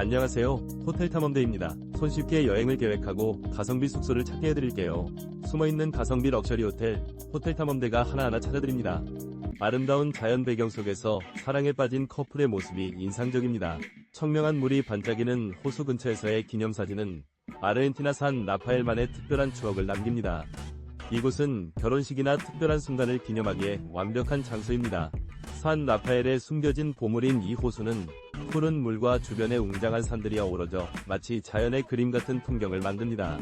안녕하세요. 호텔 탐험대입니다. 손쉽게 여행을 계획하고 가성비 숙소를 찾게 해드릴게요. 숨어있는 가성비 럭셔리 호텔, 호텔 탐험대가 하나하나 찾아드립니다. 아름다운 자연 배경 속에서 사랑에 빠진 커플의 모습이 인상적입니다. 청명한 물이 반짝이는 호수 근처에서의 기념사진은 아르헨티나 산 라파엘만의 특별한 추억을 남깁니다. 이곳은 결혼식이나 특별한 순간을 기념하기에 완벽한 장소입니다. 산 라파엘에 숨겨진 보물인 이 호수는 푸른 물과 주변에 웅장한 산들이 어우러져 마치 자연의 그림 같은 풍경을 만듭니다.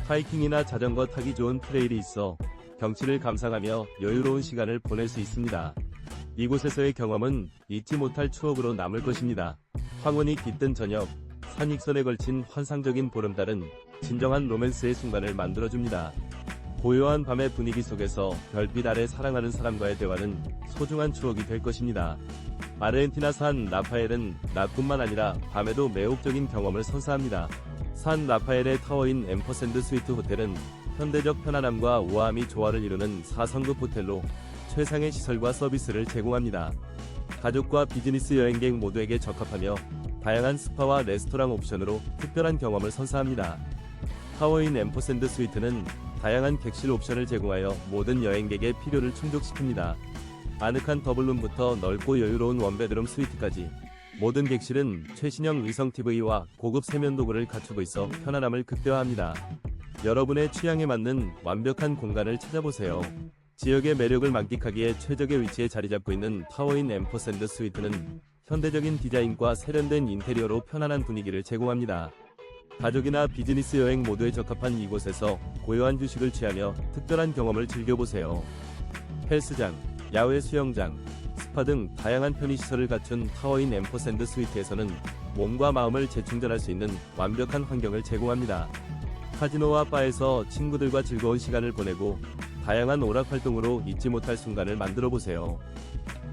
하이킹이나 자전거 타기 좋은 트레일이 있어 경치를 감상하며 여유로운 시간을 보낼 수 있습니다. 이곳에서의 경험은 잊지 못할 추억으로 남을 것입니다. 황혼이 깃든 저녁, 산익선에 걸친 환상적인 보름달은 진정한 로맨스의 순간을 만들어줍니다. 고요한 밤의 분위기 속에서 별빛 아래 사랑하는 사람과의 대화는 소중한 추억이 될 것입니다. 아르헨티나 산 라파엘은 낮뿐만 아니라 밤에도 매혹적인 경험을 선사합니다. 산 라파엘의 타워인 엠퍼샌드 스위트 호텔은 현대적 편안함과 우아함이 조화를 이루는 4성급 호텔로 최상의 시설과 서비스를 제공합니다. 가족과 비즈니스 여행객 모두에게 적합하며 다양한 스파와 레스토랑 옵션으로 특별한 경험을 선사합니다. 타워인 엠퍼샌드 스위트는 다양한 객실 옵션을 제공하여 모든 여행객의 필요를 충족시킵니다. 아늑한 더블룸부터 넓고 여유로운 원베드룸 스위트까지 모든 객실은 최신형 의성 TV와 고급 세면 도구를 갖추고 있어 편안함을 극대화합니다. 여러분의 취향에 맞는 완벽한 공간을 찾아보세요. 지역의 매력을 만끽하기에 최적의 위치에 자리 잡고 있는 타워인 엠퍼샌드 스위트는 현대적인 디자인과 세련된 인테리어로 편안한 분위기를 제공합니다. 가족이나 비즈니스 여행 모두에 적합한 이곳에서 고요한 휴식을 취하며 특별한 경험을 즐겨보세요. 헬스장, 야외 수영장, 스파 등 다양한 편의시설을 갖춘 타워인 엠퍼샌드 스위트에서는 몸과 마음을 재충전할 수 있는 완벽한 환경을 제공합니다. 카지노와 바에서 친구들과 즐거운 시간을 보내고 다양한 오락 활동으로 잊지 못할 순간을 만들어 보세요.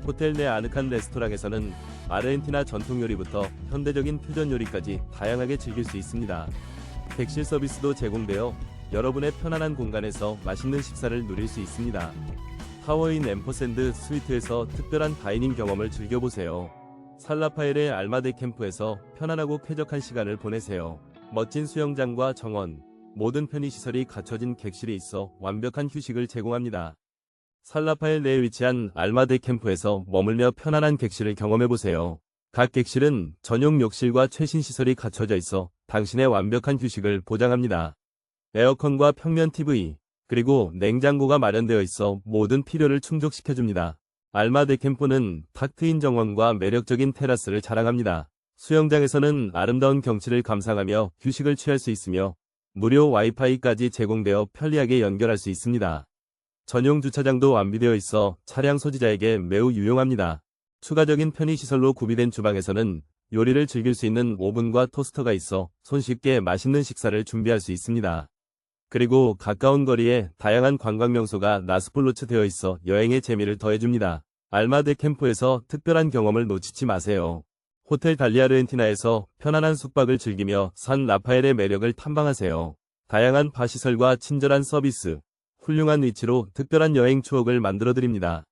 호텔 내 아늑한 레스토랑에서는 아르헨티나 전통 요리부터 현대적인 퓨전 요리까지 다양하게 즐길 수 있습니다. 객실 서비스도 제공되어 여러분의 편안한 공간에서 맛있는 식사를 누릴 수 있습니다. 타워인 엠퍼샌드 스위트에서 특별한 다이닝 경험을 즐겨보세요. 살라파엘의 알마데 캠프에서 편안하고 쾌적한 시간을 보내세요. 멋진 수영장과 정원, 모든 편의시설이 갖춰진 객실이 있어 완벽한 휴식을 제공합니다. 살라파엘 내에 위치한 알마데 캠프에서 머물며 편안한 객실을 경험해보세요. 각 객실은 전용 욕실과 최신 시설이 갖춰져 있어 당신의 완벽한 휴식을 보장합니다. 에어컨과 평면 TV, 그리고 냉장고가 마련되어 있어 모든 필요를 충족시켜줍니다. 알마데 캠프는 탁 트인 정원과 매력적인 테라스를 자랑합니다. 수영장에서는 아름다운 경치를 감상하며 휴식을 취할 수 있으며 무료 와이파이까지 제공되어 편리하게 연결할 수 있습니다. 전용 주차장도 완비되어 있어 차량 소지자에게 매우 유용합니다. 추가적인 편의시설로 구비된 주방에서는 요리를 즐길 수 있는 오븐과 토스터가 있어 손쉽게 맛있는 식사를 준비할 수 있습니다. 그리고 가까운 거리에 다양한 관광 명소가 나스폴로츠 되어 있어 여행의 재미를 더해줍니다. 알마데 캠프에서 특별한 경험을 놓치지 마세요. 호텔 달리아르헨티나에서 편안한 숙박을 즐기며 산 라파엘의 매력을 탐방하세요. 다양한 바 시설과 친절한 서비스, 훌륭한 위치로 특별한 여행 추억을 만들어드립니다.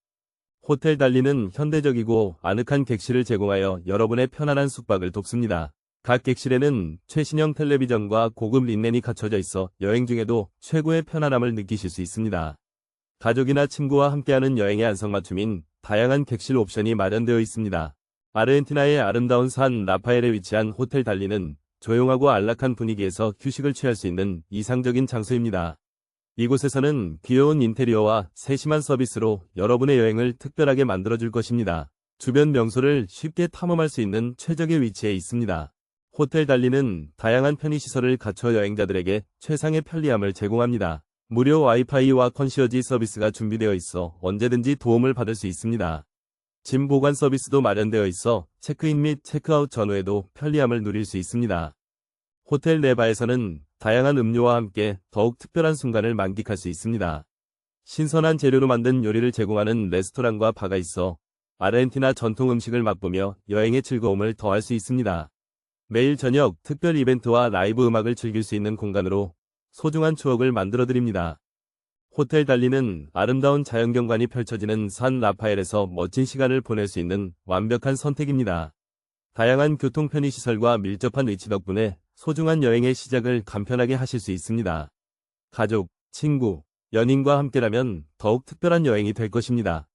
호텔 달리는 현대적이고 아늑한 객실을 제공하여 여러분의 편안한 숙박을 돕습니다. 각 객실에는 최신형 텔레비전과 고급 린넨이 갖춰져 있어 여행 중에도 최고의 편안함을 느끼실 수 있습니다. 가족이나 친구와 함께하는 여행의 안성맞춤인 다양한 객실 옵션이 마련되어 있습니다. 아르헨티나의 아름다운 산 라파엘에 위치한 호텔 달리는 조용하고 안락한 분위기에서 휴식을 취할 수 있는 이상적인 장소입니다. 이곳에서는 귀여운 인테리어와 세심한 서비스로 여러분의 여행을 특별하게 만들어줄 것입니다. 주변 명소를 쉽게 탐험할 수 있는 최적의 위치에 있습니다. 호텔 달리는 다양한 편의시설을 갖춰 여행자들에게 최상의 편리함을 제공합니다. 무료 와이파이와 컨시어지 서비스가 준비되어 있어 언제든지 도움을 받을 수 있습니다. 짐 보관 서비스도 마련되어 있어 체크인 및 체크아웃 전후에도 편리함을 누릴 수 있습니다. 호텔 네바에서는 다양한 음료와 함께 더욱 특별한 순간을 만끽할 수 있습니다. 신선한 재료로 만든 요리를 제공하는 레스토랑과 바가 있어 아르헨티나 전통 음식을 맛보며 여행의 즐거움을 더할 수 있습니다. 매일 저녁 특별 이벤트와 라이브 음악을 즐길 수 있는 공간으로 소중한 추억을 만들어 드립니다. 호텔 달리는 아름다운 자연경관이 펼쳐지는 산 라파엘에서 멋진 시간을 보낼 수 있는 완벽한 선택입니다. 다양한 교통 편의 시설과 밀접한 위치 덕분에 소중한 여행의 시작을 간편하게 하실 수 있습니다. 가족, 친구, 연인과 함께라면 더욱 특별한 여행이 될 것입니다.